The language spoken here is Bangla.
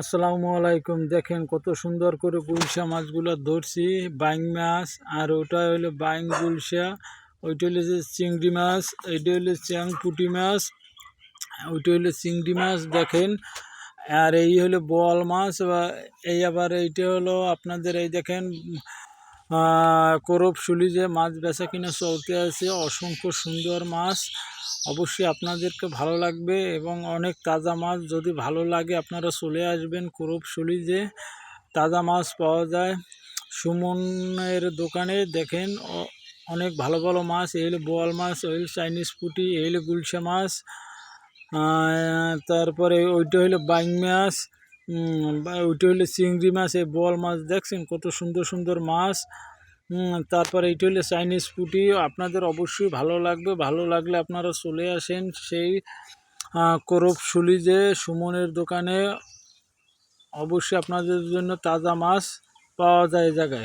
আসসালামু আলাইকুম। দেখেন কত সুন্দর করে গুলশা মাছগুলো ধরছি, বাইং মাছ, আর ওটা হলো বাইং গুলশা, ওইটা হলো যে চিংড়ি মাছ, এইটা হলো চ্যাং পুঁটি মাছ, ওইটা হলো চিংড়ি মাছ, দেখেন। আর এই হলো বোয়াল মাছ এই আবার এইটা হলো আপনাদের এই দেখেন করব শুলি যে মাছ বেচা কিনা চলতে আছে, অসংখ্য সুন্দর মাছ। অবশ্যই আপনাদেরকে ভালো লাগবে এবং অনেক তাজা মাছ। যদি ভালো লাগে, আপনারা চলে আসবেন করবশুলি যে তাজা মাছ পাওয়া যায়। সুমনের দোকানে দেখেন অনেক ভালো ভালো মাছ। এই হলো বোয়াল মাছ ওই চাইনিজ পুঁটি, এই হলো গুলশা মাছ। তারপরে ওইটা হলো বাইং মাছ। ওইটা হইলে চিংড়ি মাছ, এই বল মাছ, দেখছেন কত সুন্দর সুন্দর মাছ। তারপর এইটা হলো চাইনিজ পুটি, আপনাদের অবশ্যই ভালো লাগবে, ভালো লাগলে আপনারা চলে আসেন সেই করবশুলি যে সুমনের দোকানে। অবশ্যই আপনাদের জন্য তাজা মাছ পাওয়া যায় জায়গায়।